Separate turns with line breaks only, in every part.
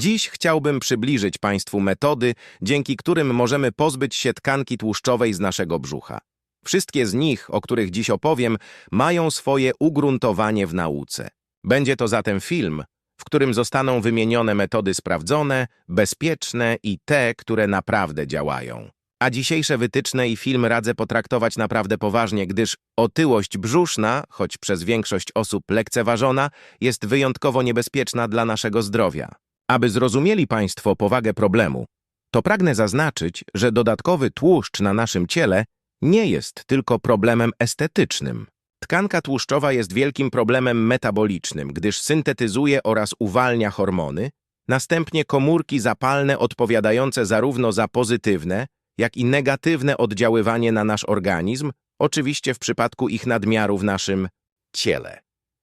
Dziś chciałbym przybliżyć Państwu metody, dzięki którym możemy pozbyć się tkanki tłuszczowej z naszego brzucha. Wszystkie z nich, o których dziś opowiem, mają swoje ugruntowanie w nauce. Będzie to zatem film, w którym zostaną wymienione metody sprawdzone, bezpieczne i te, które naprawdę działają. A dzisiejsze wytyczne i film radzę potraktować naprawdę poważnie, gdyż otyłość brzuszna, choć przez większość osób lekceważona, jest wyjątkowo niebezpieczna dla naszego zdrowia. Aby zrozumieli Państwo powagę problemu, to pragnę zaznaczyć, że dodatkowy tłuszcz na naszym ciele nie jest tylko problemem estetycznym. Tkanka tłuszczowa jest wielkim problemem metabolicznym, gdyż syntetyzuje oraz uwalnia hormony, następnie komórki zapalne odpowiadające zarówno za pozytywne, jak i negatywne oddziaływanie na nasz organizm, oczywiście w przypadku ich nadmiaru w naszym ciele.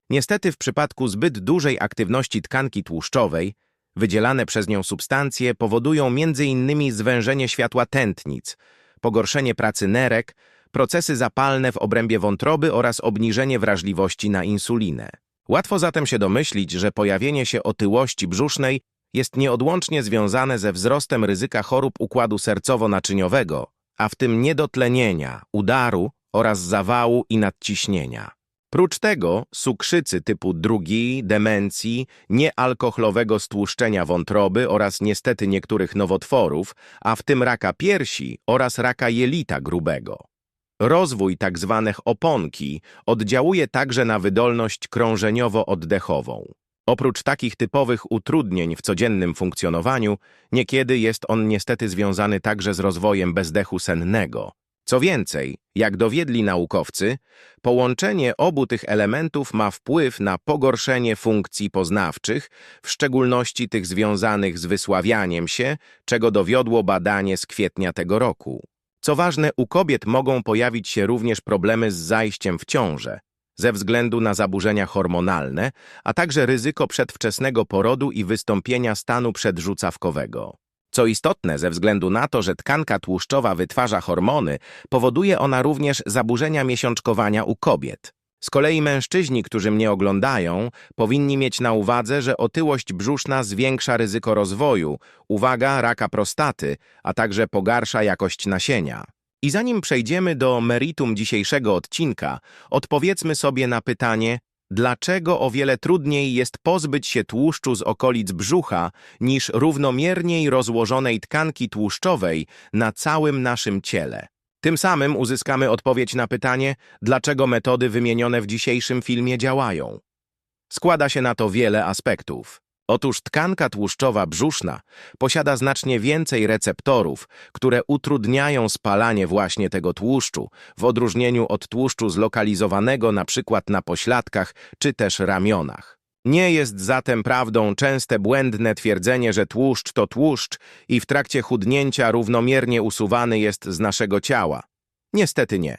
Niestety w przypadku zbyt dużej aktywności tkanki tłuszczowej, wydzielane przez nią substancje powodują m.in. zwężenie światła tętnic, pogorszenie pracy nerek, procesy zapalne w obrębie wątroby oraz obniżenie wrażliwości na insulinę. Łatwo zatem się domyślić, że pojawienie się otyłości brzusznej jest nieodłącznie związane ze wzrostem ryzyka chorób układu sercowo-naczyniowego, a w tym niedotlenienia, udaru oraz zawału i nadciśnienia. Prócz tego cukrzycy typu drugi, demencji, niealkoholowego stłuszczenia wątroby oraz niestety niektórych nowotworów, a w tym raka piersi oraz raka jelita grubego. Rozwój tzw. oponki oddziałuje także na wydolność krążeniowo-oddechową. Oprócz takich typowych utrudnień w codziennym funkcjonowaniu, niekiedy jest on niestety związany także z rozwojem bezdechu sennego. Co więcej, jak dowiedli naukowcy, połączenie obu tych elementów ma wpływ na pogorszenie funkcji poznawczych, w szczególności tych związanych z wysławianiem się, czego dowiodło badanie z kwietnia tego roku. Co ważne, u kobiet mogą pojawić się również problemy z zajściem w ciążę, ze względu na zaburzenia hormonalne, a także ryzyko przedwczesnego porodu i wystąpienia stanu przedrzucawkowego. Co istotne, ze względu na to, że tkanka tłuszczowa wytwarza hormony, powoduje ona również zaburzenia miesiączkowania u kobiet. Z kolei mężczyźni, którzy mnie oglądają, powinni mieć na uwadze, że otyłość brzuszna zwiększa ryzyko rozwoju, uwaga, raka prostaty, a także pogarsza jakość nasienia. I zanim przejdziemy do meritum dzisiejszego odcinka, odpowiedzmy sobie na pytanie, dlaczego o wiele trudniej jest pozbyć się tłuszczu z okolic brzucha niż równomierniej rozłożonej tkanki tłuszczowej na całym naszym ciele. Tym samym uzyskamy odpowiedź na pytanie, dlaczego metody wymienione w dzisiejszym filmie działają. Składa się na to wiele aspektów. Otóż tkanka tłuszczowa brzuszna posiada znacznie więcej receptorów, które utrudniają spalanie właśnie tego tłuszczu, w odróżnieniu od tłuszczu zlokalizowanego przykład na pośladkach czy też ramionach. Nie jest zatem prawdą częste błędne twierdzenie, że tłuszcz to tłuszcz i w trakcie chudnięcia równomiernie usuwany jest z naszego ciała. Niestety nie.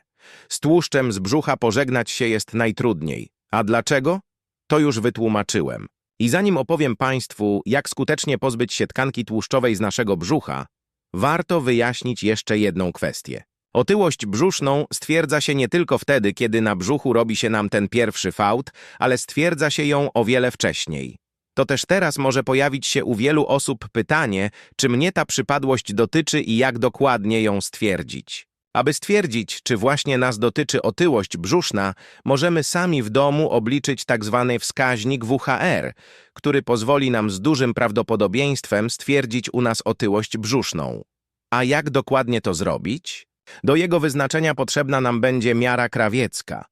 Z tłuszczem z brzucha pożegnać się jest najtrudniej. A dlaczego? To już wytłumaczyłem. I zanim opowiem Państwu, jak skutecznie pozbyć się tkanki tłuszczowej z naszego brzucha, warto wyjaśnić jeszcze jedną kwestię. Otyłość brzuszną stwierdza się nie tylko wtedy, kiedy na brzuchu robi się nam ten pierwszy fałd, ale stwierdza się ją o wiele wcześniej. To też teraz może pojawić się u wielu osób pytanie, czy mnie ta przypadłość dotyczy i jak dokładnie ją stwierdzić. Aby stwierdzić, czy właśnie nas dotyczy otyłość brzuszna, możemy sami w domu obliczyć tzw. Tak wskaźnik WHR, który pozwoli nam z dużym prawdopodobieństwem stwierdzić u nas otyłość brzuszną. A jak dokładnie to zrobić? Do jego wyznaczenia potrzebna nam będzie miara krawiecka.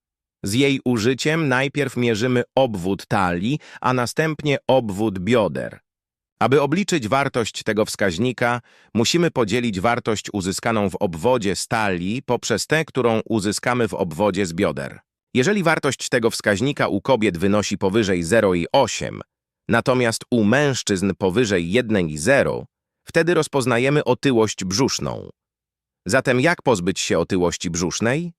Z jej użyciem najpierw mierzymy obwód talii, a następnie obwód bioder. Aby obliczyć wartość tego wskaźnika, musimy podzielić wartość uzyskaną w obwodzie stali poprzez tę, którą uzyskamy w obwodzie z bioder. Jeżeli wartość tego wskaźnika u kobiet wynosi powyżej 0,8, natomiast u mężczyzn powyżej 1,0, wtedy rozpoznajemy otyłość brzuszną. Zatem jak pozbyć się otyłości brzusznej?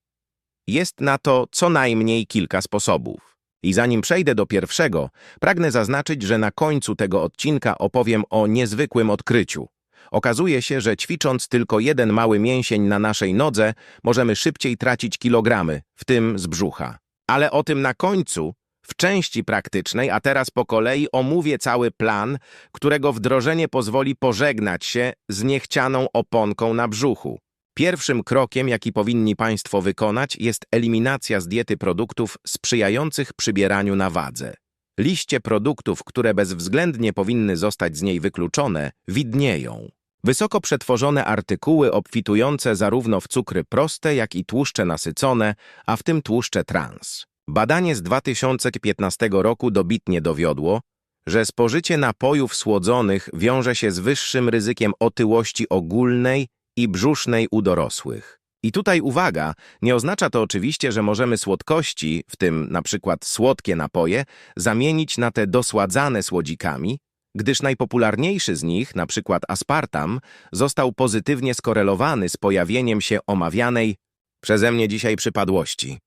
Jest na to co najmniej kilka sposobów. I zanim przejdę do pierwszego, pragnę zaznaczyć, że na końcu tego odcinka opowiem o niezwykłym odkryciu. Okazuje się, że ćwicząc tylko jeden mały mięsień na naszej nodze, możemy szybciej tracić kilogramy, w tym z brzucha. Ale o tym na końcu, w części praktycznej, a teraz po kolei omówię cały plan, którego wdrożenie pozwoli pożegnać się z niechcianą oponką na brzuchu. Pierwszym krokiem, jaki powinni Państwo wykonać, jest eliminacja z diety produktów sprzyjających przybieraniu na wadze. Liście produktów, które bezwzględnie powinny zostać z niej wykluczone, widnieją. Wysoko przetworzone artykuły obfitujące zarówno w cukry proste, jak i tłuszcze nasycone, a w tym tłuszcze trans. Badanie z 2015 roku dobitnie dowiodło, że spożycie napojów słodzonych wiąże się z wyższym ryzykiem otyłości ogólnej i brzusznej u dorosłych. I tutaj uwaga, nie oznacza to oczywiście, że możemy słodkości, w tym na przykład słodkie napoje, zamienić na te dosładzane słodzikami, gdyż najpopularniejszy z nich, na przykład aspartam, został pozytywnie skorelowany z pojawieniem się omawianej przeze mnie dzisiaj przypadłości.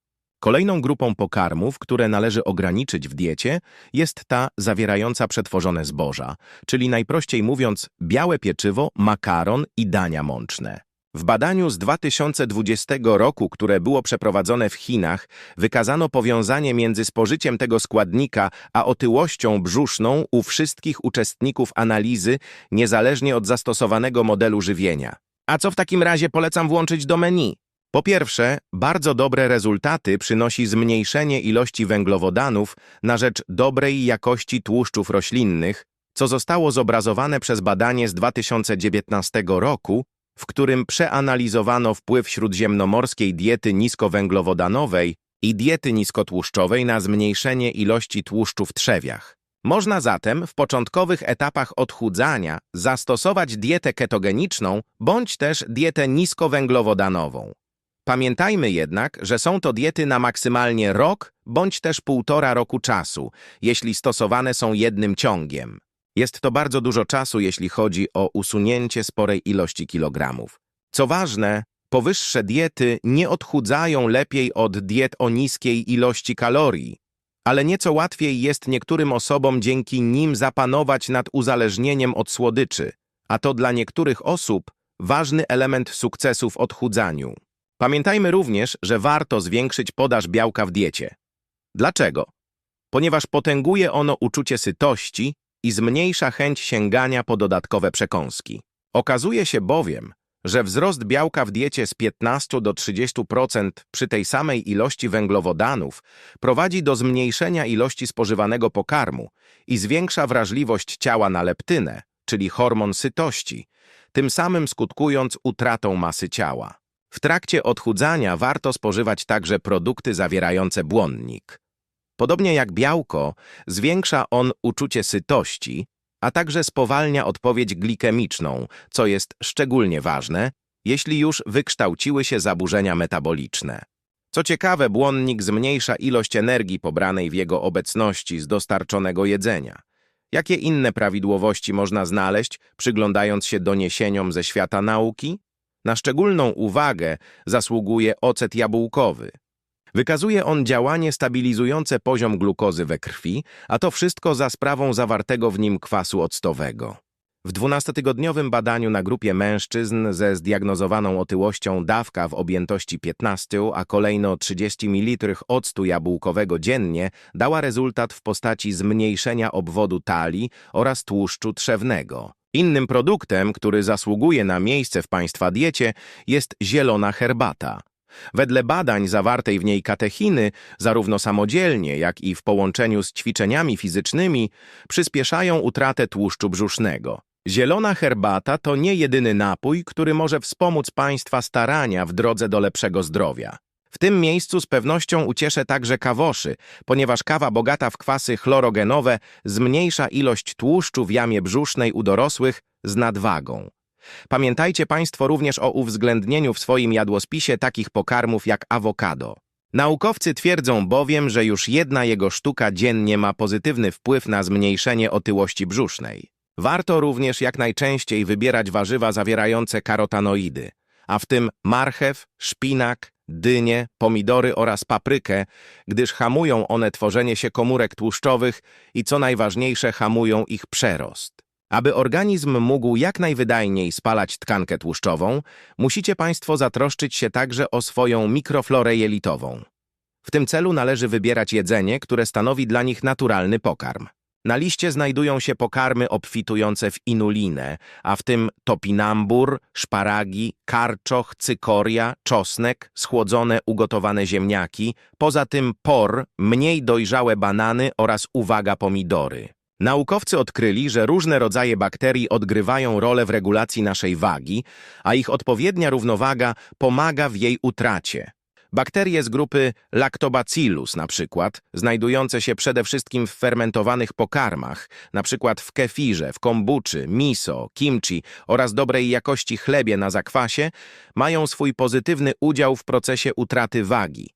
Kolejną grupą pokarmów, które należy ograniczyć w diecie, jest ta zawierająca przetworzone zboża, czyli najprościej mówiąc białe pieczywo, makaron i dania mączne. W badaniu z 2020 roku, które było przeprowadzone w Chinach, wykazano powiązanie między spożyciem tego składnika a otyłością brzuszną u wszystkich uczestników analizy, niezależnie od zastosowanego modelu żywienia. A co w takim razie polecam włączyć do menu? Po pierwsze, bardzo dobre rezultaty przynosi zmniejszenie ilości węglowodanów na rzecz dobrej jakości tłuszczów roślinnych, co zostało zobrazowane przez badanie z 2019 roku, w którym przeanalizowano wpływ śródziemnomorskiej diety niskowęglowodanowej i diety niskotłuszczowej na zmniejszenie ilości tłuszczu w trzewiach. Można zatem w początkowych etapach odchudzania zastosować dietę ketogeniczną bądź też dietę niskowęglowodanową. Pamiętajmy jednak, że są to diety na maksymalnie rok bądź też półtora roku czasu, jeśli stosowane są jednym ciągiem. Jest to bardzo dużo czasu, jeśli chodzi o usunięcie sporej ilości kilogramów. Co ważne, powyższe diety nie odchudzają lepiej od diet o niskiej ilości kalorii, ale nieco łatwiej jest niektórym osobom dzięki nim zapanować nad uzależnieniem od słodyczy, a to dla niektórych osób ważny element sukcesu w odchudzaniu. Pamiętajmy również, że warto zwiększyć podaż białka w diecie. Dlaczego? Ponieważ potęguje ono uczucie sytości i zmniejsza chęć sięgania po dodatkowe przekąski. Okazuje się bowiem, że wzrost białka w diecie z 15 do 30% przy tej samej ilości węglowodanów prowadzi do zmniejszenia ilości spożywanego pokarmu i zwiększa wrażliwość ciała na leptynę, czyli hormon sytości, tym samym skutkując utratą masy ciała. W trakcie odchudzania warto spożywać także produkty zawierające błonnik. Podobnie jak białko, zwiększa on uczucie sytości, a także spowalnia odpowiedź glikemiczną, co jest szczególnie ważne, jeśli już wykształciły się zaburzenia metaboliczne. Co ciekawe, błonnik zmniejsza ilość energii pobranej w jego obecności z dostarczonego jedzenia. Jakie inne prawidłowości można znaleźć, przyglądając się doniesieniom ze świata nauki? Na szczególną uwagę zasługuje ocet jabłkowy. Wykazuje on działanie stabilizujące poziom glukozy we krwi, a to wszystko za sprawą zawartego w nim kwasu octowego. W 12-tygodniowym badaniu na grupie mężczyzn ze zdiagnozowaną otyłością dawka w objętości 15, a kolejno 30 ml octu jabłkowego dziennie dała rezultat w postaci zmniejszenia obwodu talii oraz tłuszczu trzewnego. Innym produktem, który zasługuje na miejsce w Państwa diecie, jest zielona herbata. Wedle badań zawartej w niej katechiny, zarówno samodzielnie, jak i w połączeniu z ćwiczeniami fizycznymi, przyspieszają utratę tłuszczu brzusznego. Zielona herbata to nie jedyny napój, który może wspomóc Państwa starania w drodze do lepszego zdrowia. W tym miejscu z pewnością ucieszę także kawoszy, ponieważ kawa bogata w kwasy chlorogenowe zmniejsza ilość tłuszczu w jamie brzusznej u dorosłych z nadwagą. Pamiętajcie Państwo również o uwzględnieniu w swoim jadłospisie takich pokarmów jak awokado. Naukowcy twierdzą bowiem, że już jedna jego sztuka dziennie ma pozytywny wpływ na zmniejszenie otyłości brzusznej. Warto również jak najczęściej wybierać warzywa zawierające karotanoidy, a w tym marchew, szpinak, dynie, pomidory oraz paprykę, gdyż hamują one tworzenie się komórek tłuszczowych i co najważniejsze hamują ich przerost. Aby organizm mógł jak najwydajniej spalać tkankę tłuszczową, musicie Państwo zatroszczyć się także o swoją mikroflorę jelitową. W tym celu należy wybierać jedzenie, które stanowi dla nich naturalny pokarm. Na liście znajdują się pokarmy obfitujące w inulinę, a w tym topinambur, szparagi, karczoch, cykoria, czosnek, schłodzone ugotowane ziemniaki, poza tym por, mniej dojrzałe banany oraz, uwaga, pomidory. Naukowcy odkryli, że różne rodzaje bakterii odgrywają rolę w regulacji naszej wagi, a ich odpowiednia równowaga pomaga w jej utracie. Bakterie z grupy Lactobacillus na przykład, znajdujące się przede wszystkim w fermentowanych pokarmach, na przykład w kefirze, w kombuczy, miso, kimchi oraz dobrej jakości chlebie na zakwasie, mają swój pozytywny udział w procesie utraty wagi.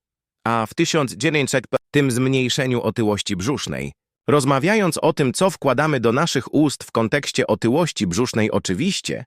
A w 1900 tym zmniejszeniu otyłości brzusznej. Rozmawiając o tym, co wkładamy do naszych ust w kontekście otyłości brzusznej oczywiście,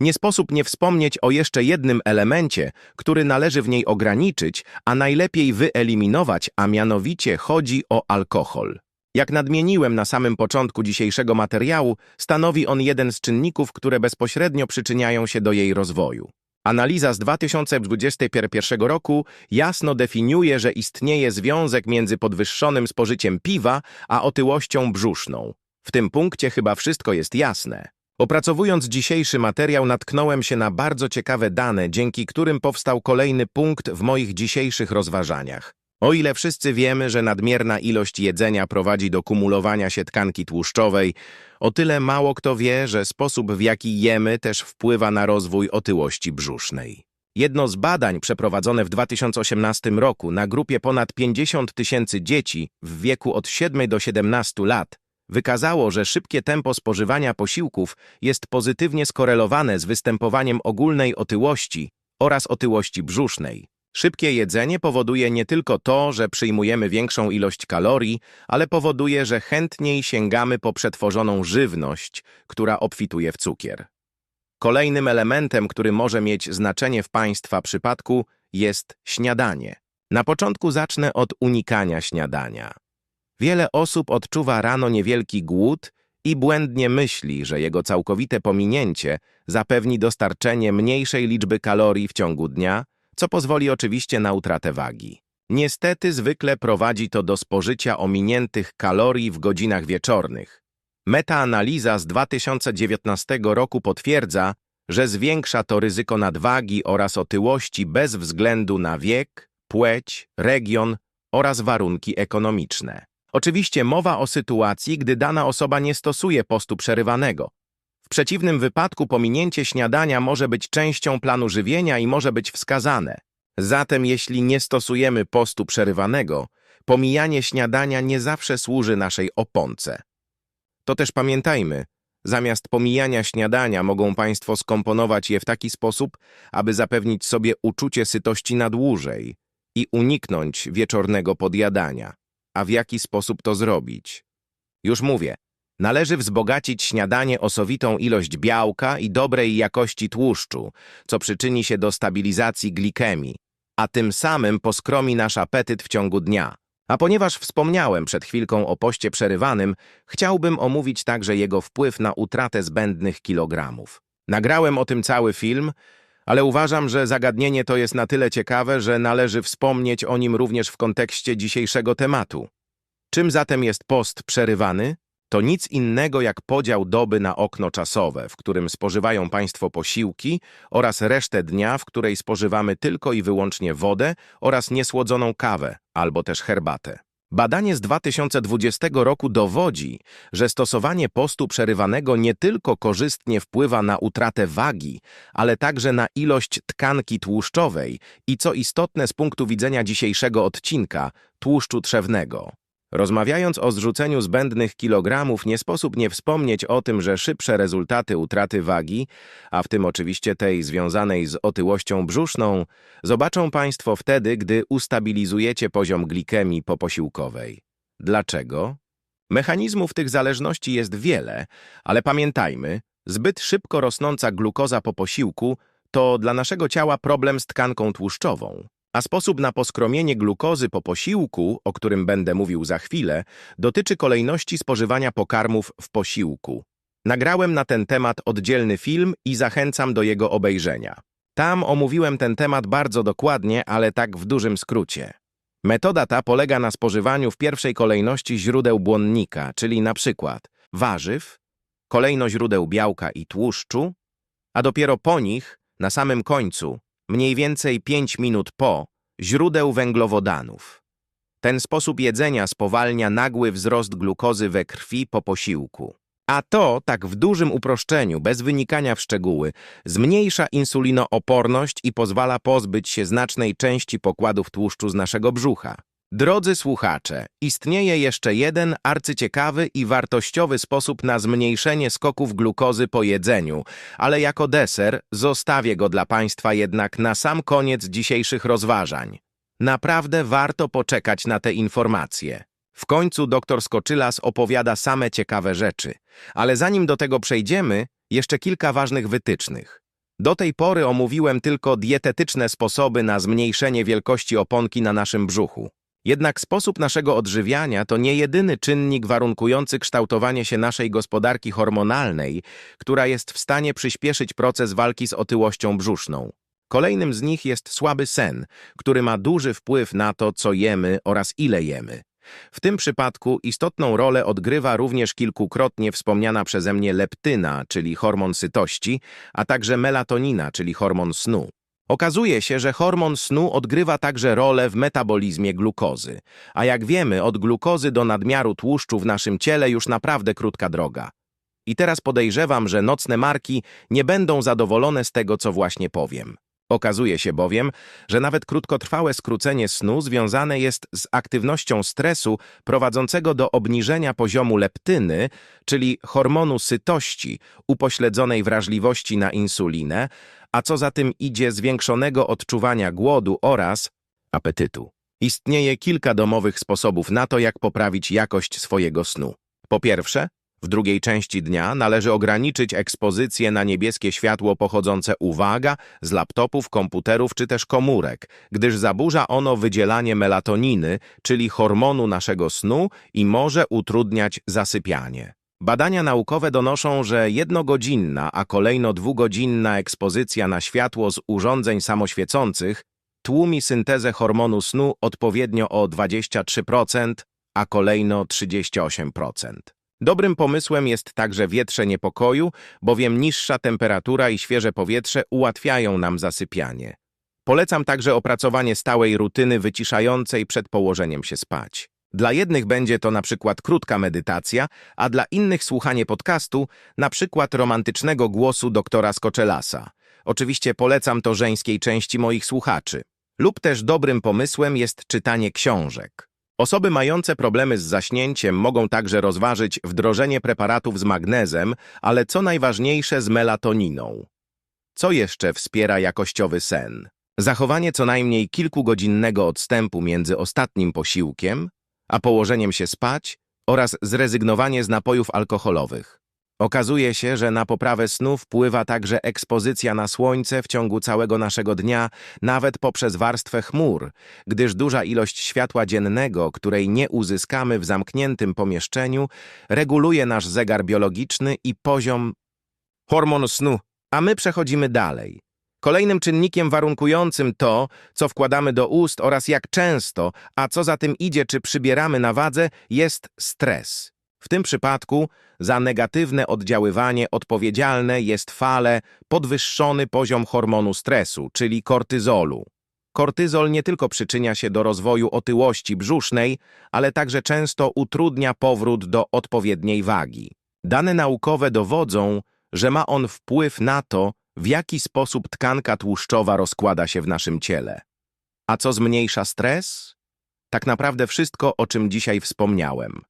nie sposób nie wspomnieć o jeszcze jednym elemencie, który należy w niej ograniczyć, a najlepiej wyeliminować, a mianowicie chodzi o alkohol. Jak nadmieniłem na samym początku dzisiejszego materiału, stanowi on jeden z czynników, które bezpośrednio przyczyniają się do jej rozwoju. Analiza z 2021 roku jasno definiuje, że istnieje związek między podwyższonym spożyciem piwa a otyłością brzuszną. W tym punkcie chyba wszystko jest jasne. Opracowując dzisiejszy materiał natknąłem się na bardzo ciekawe dane, dzięki którym powstał kolejny punkt w moich dzisiejszych rozważaniach. O ile wszyscy wiemy, że nadmierna ilość jedzenia prowadzi do kumulowania się tkanki tłuszczowej, o tyle mało kto wie, że sposób w jaki jemy też wpływa na rozwój otyłości brzusznej. Jedno z badań przeprowadzone w 2018 roku na grupie ponad 50 tysięcy dzieci w wieku od 7 do 17 lat wykazało, że szybkie tempo spożywania posiłków jest pozytywnie skorelowane z występowaniem ogólnej otyłości oraz otyłości brzusznej. Szybkie jedzenie powoduje nie tylko to, że przyjmujemy większą ilość kalorii, ale powoduje, że chętniej sięgamy po przetworzoną żywność, która obfituje w cukier. Kolejnym elementem, który może mieć znaczenie w Państwa przypadku, jest śniadanie. Na początku zacznę od unikania śniadania. Wiele osób odczuwa rano niewielki głód i błędnie myśli, że jego całkowite pominięcie zapewni dostarczenie mniejszej liczby kalorii w ciągu dnia, co pozwoli oczywiście na utratę wagi. Niestety zwykle prowadzi to do spożycia ominiętych kalorii w godzinach wieczornych. Metaanaliza z 2019 roku potwierdza, że zwiększa to ryzyko nadwagi oraz otyłości bez względu na wiek, płeć, region oraz warunki ekonomiczne. Oczywiście mowa o sytuacji, gdy dana osoba nie stosuje postu przerywanego. W przeciwnym wypadku pominięcie śniadania może być częścią planu żywienia i może być wskazane. Zatem jeśli nie stosujemy postu przerywanego, pomijanie śniadania nie zawsze służy naszej oponce. To też pamiętajmy, zamiast pomijania śniadania mogą Państwo skomponować je w taki sposób, aby zapewnić sobie uczucie sytości na dłużej i uniknąć wieczornego podjadania. A w jaki sposób to zrobić? Już mówię, należy wzbogacić śniadanie o sowitą ilość białka i dobrej jakości tłuszczu, co przyczyni się do stabilizacji glikemii, a tym samym poskromi nasz apetyt w ciągu dnia. A ponieważ wspomniałem przed chwilką o poście przerywanym, chciałbym omówić także jego wpływ na utratę zbędnych kilogramów. Nagrałem o tym cały film, ale uważam, że zagadnienie to jest na tyle ciekawe, że należy wspomnieć o nim również w kontekście dzisiejszego tematu. Czym zatem jest post przerywany? To nic innego jak podział doby na okno czasowe, w którym spożywają Państwo posiłki oraz resztę dnia, w której spożywamy tylko i wyłącznie wodę oraz niesłodzoną kawę albo też herbatę. Badanie z 2020 roku dowodzi, że stosowanie postu przerywanego nie tylko korzystnie wpływa na utratę wagi, ale także na ilość tkanki tłuszczowej i co istotne z punktu widzenia dzisiejszego odcinka, tłuszczu trzewnego. Rozmawiając o zrzuceniu zbędnych kilogramów, nie sposób nie wspomnieć o tym, że szybsze rezultaty utraty wagi, a w tym oczywiście tej związanej z otyłością brzuszną, zobaczą Państwo wtedy, gdy ustabilizujecie poziom glikemii poposiłkowej. Dlaczego? Mechanizmów tych zależności jest wiele, ale pamiętajmy, zbyt szybko rosnąca glukoza po posiłku to dla naszego ciała problem z tkanką tłuszczową. A sposób na poskromienie glukozy po posiłku, o którym będę mówił za chwilę, dotyczy kolejności spożywania pokarmów w posiłku. Nagrałem na ten temat oddzielny film i zachęcam do jego obejrzenia. Tam omówiłem ten temat bardzo dokładnie, ale tak w dużym skrócie. Metoda ta polega na spożywaniu w pierwszej kolejności źródeł błonnika, czyli na przykład warzyw, kolejno źródeł białka i tłuszczu, a dopiero po nich, na samym końcu, mniej więcej 5 minut po, źródeł węglowodanów. Ten sposób jedzenia spowalnia nagły wzrost glukozy we krwi po posiłku. A to, tak w dużym uproszczeniu, bez wynikania w szczegóły, zmniejsza insulinooporność i pozwala pozbyć się znacznej części pokładów tłuszczu z naszego brzucha. Drodzy słuchacze, istnieje jeszcze jeden arcyciekawy i wartościowy sposób na zmniejszenie skoków glukozy po jedzeniu, ale jako deser zostawię go dla Państwa jednak na sam koniec dzisiejszych rozważań. Naprawdę warto poczekać na te informacje. W końcu doktor Skoczylas opowiada same ciekawe rzeczy, ale zanim do tego przejdziemy, jeszcze kilka ważnych wytycznych. Do tej pory omówiłem tylko dietetyczne sposoby na zmniejszenie wielkości oponki na naszym brzuchu. Jednak sposób naszego odżywiania to nie jedyny czynnik warunkujący kształtowanie się naszej gospodarki hormonalnej, która jest w stanie przyspieszyć proces walki z otyłością brzuszną. Kolejnym z nich jest słaby sen, który ma duży wpływ na to, co jemy oraz ile jemy. W tym przypadku istotną rolę odgrywa również kilkukrotnie wspomniana przeze mnie leptyna, czyli hormon sytości, a także melatonina, czyli hormon snu. Okazuje się, że hormon snu odgrywa także rolę w metabolizmie glukozy, a jak wiemy, od glukozy do nadmiaru tłuszczu w naszym ciele już naprawdę krótka droga. I teraz podejrzewam, że nocne marki nie będą zadowolone z tego, co właśnie powiem. Okazuje się bowiem, że nawet krótkotrwałe skrócenie snu związane jest z aktywnością stresu prowadzącego do obniżenia poziomu leptyny, czyli hormonu sytości, upośledzonej wrażliwości na insulinę, a co za tym idzie zwiększonego odczuwania głodu oraz apetytu. Istnieje kilka domowych sposobów na to, jak poprawić jakość swojego snu. Po pierwsze, w drugiej części dnia należy ograniczyć ekspozycję na niebieskie światło pochodzące, uwaga, z laptopów, komputerów czy też komórek, gdyż zaburza ono wydzielanie melatoniny, czyli hormonu naszego snu i może utrudniać zasypianie. Badania naukowe donoszą, że jednogodzinna, a kolejno dwugodzinna ekspozycja na światło z urządzeń samoświecących tłumi syntezę hormonu snu odpowiednio o 23%, a kolejno 38%. Dobrym pomysłem jest także wietrzenie pokoju, bowiem niższa temperatura i świeże powietrze ułatwiają nam zasypianie. Polecam także opracowanie stałej rutyny wyciszającej przed położeniem się spać. Dla jednych będzie to na przykład krótka medytacja, a dla innych słuchanie podcastu, na przykład romantycznego głosu doktora Skoczelasa. Oczywiście polecam to żeńskiej części moich słuchaczy. Lub też dobrym pomysłem jest czytanie książek. Osoby mające problemy z zaśnięciem mogą także rozważyć wdrożenie preparatów z magnezem, ale co najważniejsze z melatoniną. Co jeszcze wspiera jakościowy sen? Zachowanie co najmniej kilkugodzinnego odstępu między ostatnim posiłkiem, a położeniem się spać oraz zrezygnowanie z napojów alkoholowych. Okazuje się, że na poprawę snu wpływa także ekspozycja na słońce w ciągu całego naszego dnia, nawet poprzez warstwę chmur, gdyż duża ilość światła dziennego, której nie uzyskamy w zamkniętym pomieszczeniu, reguluje nasz zegar biologiczny i poziom hormonu snu, a my przechodzimy dalej. Kolejnym czynnikiem warunkującym to, co wkładamy do ust oraz jak często, a co za tym idzie, czy przybieramy na wadze, jest stres. W tym przypadku za negatywne oddziaływanie odpowiedzialne jest fale podwyższony poziom hormonu stresu, czyli kortyzolu. Kortyzol nie tylko przyczynia się do rozwoju otyłości brzusznej, ale także często utrudnia powrót do odpowiedniej wagi. Dane naukowe dowodzą, że ma on wpływ na to, w jaki sposób tkanka tłuszczowa rozkłada się w naszym ciele. A co zmniejsza stres? Tak naprawdę wszystko, o czym dzisiaj wspomniałem.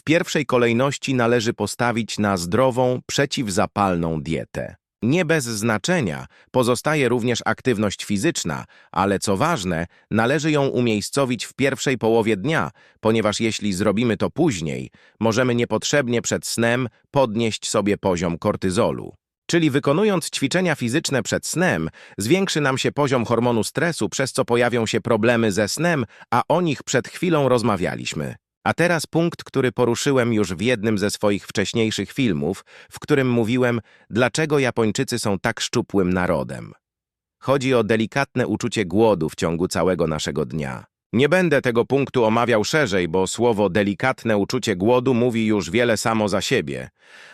W pierwszej kolejności należy postawić na zdrową, przeciwzapalną dietę. Nie bez znaczenia pozostaje również aktywność fizyczna, ale co ważne, należy ją umiejscowić w pierwszej połowie dnia, ponieważ jeśli zrobimy to później, możemy niepotrzebnie przed snem podnieść sobie poziom kortyzolu. Czyli wykonując ćwiczenia fizyczne przed snem, zwiększy nam się poziom hormonu stresu, przez co pojawią się problemy ze snem, a o nich przed chwilą rozmawialiśmy. A teraz punkt, który poruszyłem już w jednym ze swoich wcześniejszych filmów, w którym mówiłem, dlaczego Japończycy są tak szczupłym narodem. Chodzi o delikatne uczucie głodu w ciągu całego naszego dnia. Nie będę tego punktu omawiał szerzej, bo słowo delikatne uczucie głodu mówi już wiele samo za siebie,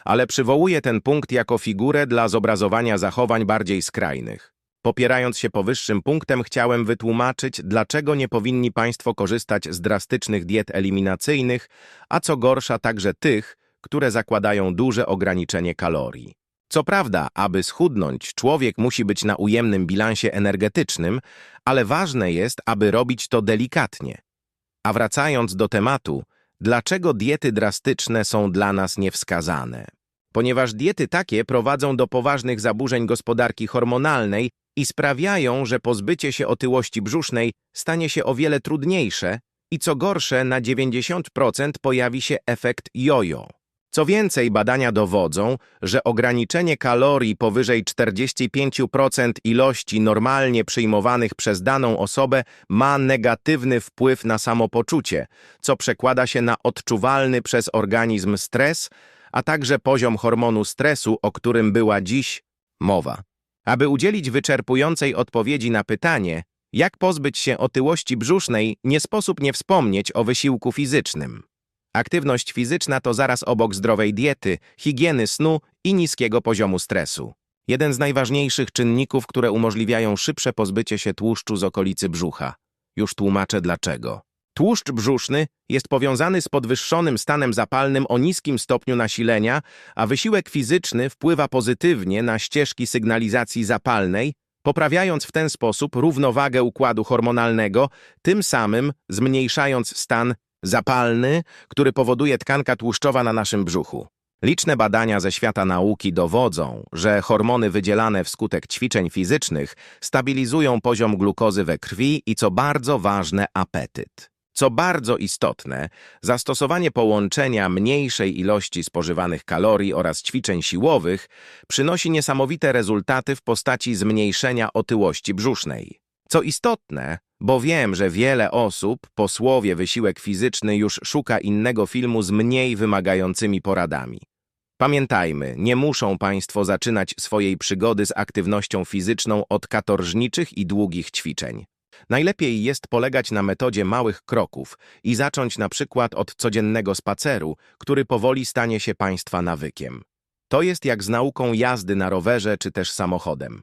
ale przywołuję ten punkt jako figurę dla zobrazowania zachowań bardziej skrajnych. Popierając się powyższym punktem, chciałem wytłumaczyć, dlaczego nie powinni Państwo korzystać z drastycznych diet eliminacyjnych, a co gorsza także tych, które zakładają duże ograniczenie kalorii. Co prawda, aby schudnąć, człowiek musi być na ujemnym bilansie energetycznym, ale ważne jest, aby robić to delikatnie. A wracając do tematu, dlaczego diety drastyczne są dla nas niewskazane? Ponieważ diety takie prowadzą do poważnych zaburzeń gospodarki hormonalnej i sprawiają, że pozbycie się otyłości brzusznej stanie się o wiele trudniejsze i co gorsze, na 90% pojawi się efekt jojo. Co więcej, badania dowodzą, że ograniczenie kalorii powyżej 45% ilości normalnie przyjmowanych przez daną osobę ma negatywny wpływ na samopoczucie, co przekłada się na odczuwalny przez organizm stres, a także poziom hormonu stresu, o którym była dziś mowa. Aby udzielić wyczerpującej odpowiedzi na pytanie, jak pozbyć się otyłości brzusznej, nie sposób nie wspomnieć o wysiłku fizycznym. Aktywność fizyczna to zaraz obok zdrowej diety, higieny snu i niskiego poziomu stresu. Jeden z najważniejszych czynników, które umożliwiają szybsze pozbycie się tłuszczu z okolicy brzucha. Już tłumaczę dlaczego. Tłuszcz brzuszny jest powiązany z podwyższonym stanem zapalnym o niskim stopniu nasilenia, a wysiłek fizyczny wpływa pozytywnie na ścieżki sygnalizacji zapalnej, poprawiając w ten sposób równowagę układu hormonalnego, tym samym zmniejszając stan zapalny, który powoduje tkanka tłuszczowa na naszym brzuchu. Liczne badania ze świata nauki dowodzą, że hormony wydzielane wskutek ćwiczeń fizycznych stabilizują poziom glukozy we krwi i co bardzo ważne apetyt. Co bardzo istotne, zastosowanie połączenia mniejszej ilości spożywanych kalorii oraz ćwiczeń siłowych przynosi niesamowite rezultaty w postaci zmniejszenia otyłości brzusznej. Co istotne, bo wiem, że wiele osób po słowie wysiłek fizyczny już szuka innego filmu z mniej wymagającymi poradami. Pamiętajmy, nie muszą Państwo zaczynać swojej przygody z aktywnością fizyczną od katorżniczych i długich ćwiczeń. Najlepiej jest polegać na metodzie małych kroków i zacząć na przykład od codziennego spaceru, który powoli stanie się Państwa nawykiem. To jest jak z nauką jazdy na rowerze czy też samochodem.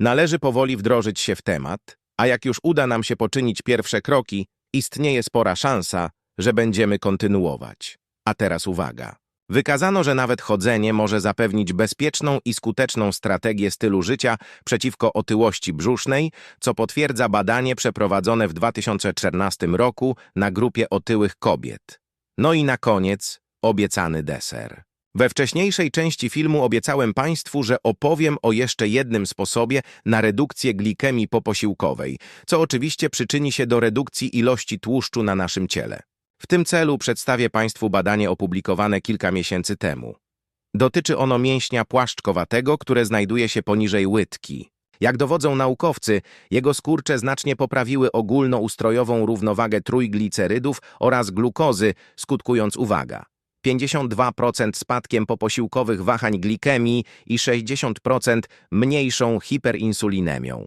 Należy powoli wdrożyć się w temat, a jak już uda nam się poczynić pierwsze kroki, istnieje spora szansa, że będziemy kontynuować. A teraz uwaga. Wykazano, że nawet chodzenie może zapewnić bezpieczną i skuteczną strategię stylu życia przeciwko otyłości brzusznej, co potwierdza badanie przeprowadzone w 2014 roku na grupie otyłych kobiet. No i na koniec obiecany deser. We wcześniejszej części filmu obiecałem Państwu, że opowiem o jeszcze jednym sposobie na redukcję glikemii poposiłkowej, co oczywiście przyczyni się do redukcji ilości tłuszczu na naszym ciele. W tym celu przedstawię Państwu badanie opublikowane kilka miesięcy temu. Dotyczy ono mięśnia płaszczkowatego, które znajduje się poniżej łydki. Jak dowodzą naukowcy, jego skurcze znacznie poprawiły ogólnoustrojową równowagę trójglicerydów oraz glukozy, skutkując uwaga 52% spadkiem poposiłkowych wahań glikemii i 60% mniejszą hiperinsulinemią.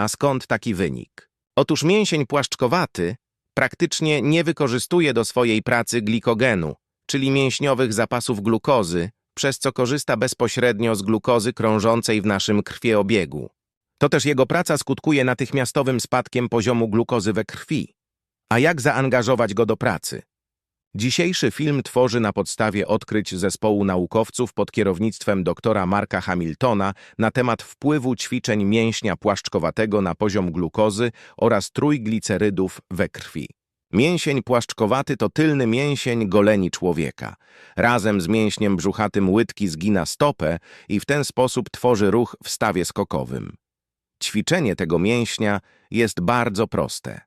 A skąd taki wynik? Otóż mięsień płaszczkowaty praktycznie nie wykorzystuje do swojej pracy glikogenu, czyli mięśniowych zapasów glukozy, przez co korzysta bezpośrednio z glukozy krążącej w naszym krwiobiegu. To też jego praca skutkuje natychmiastowym spadkiem poziomu glukozy we krwi. A jak zaangażować go do pracy? Dzisiejszy film tworzy na podstawie odkryć zespołu naukowców pod kierownictwem doktora Marka Hamiltona na temat wpływu ćwiczeń mięśnia płaszczkowatego na poziom glukozy oraz trójglicerydów we krwi. Mięsień płaszczkowaty to tylny mięsień goleni człowieka. Razem z mięśniem brzuchatym łydki zgina stopę i w ten sposób tworzy ruch w stawie skokowym. Ćwiczenie tego mięśnia jest bardzo proste.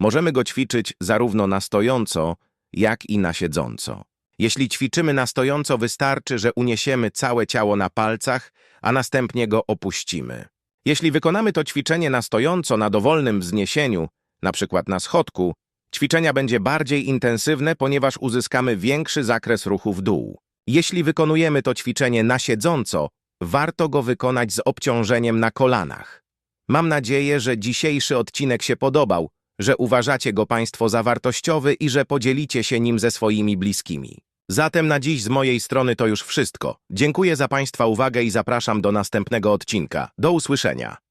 Możemy go ćwiczyć zarówno na stojąco, jak i na siedząco. Jeśli ćwiczymy na stojąco, wystarczy, że uniesiemy całe ciało na palcach, a następnie go opuścimy. Jeśli wykonamy to ćwiczenie na stojąco na dowolnym wzniesieniu, na przykład na schodku, ćwiczenia będzie bardziej intensywne, ponieważ uzyskamy większy zakres ruchu w dół. Jeśli wykonujemy to ćwiczenie na siedząco, warto go wykonać z obciążeniem na kolanach. Mam nadzieję, że dzisiejszy odcinek się podobał. Że uważacie go Państwo za wartościowy i że podzielicie się nim ze swoimi bliskimi. Zatem na dziś z mojej strony to już wszystko. Dziękuję za Państwa uwagę i zapraszam do następnego odcinka. Do usłyszenia.